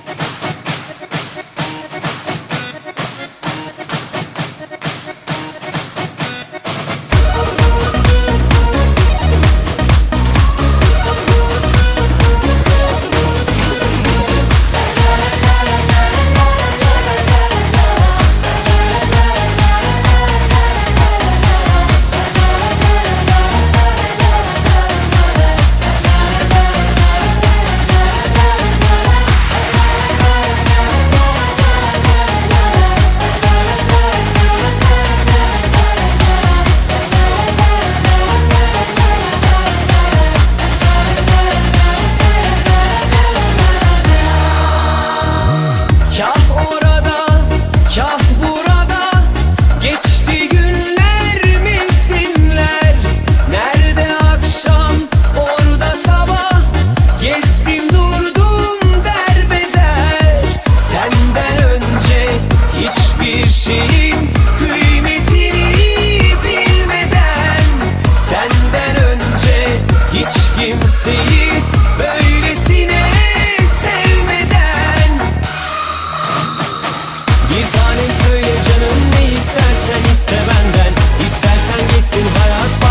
Bye. şeyin kıymetini bilmeden. Senden önce hiç kimseyi böylesine sevmeden. Bir tanem söyle canım ne istersen iste benden. İstersen geçsin hayat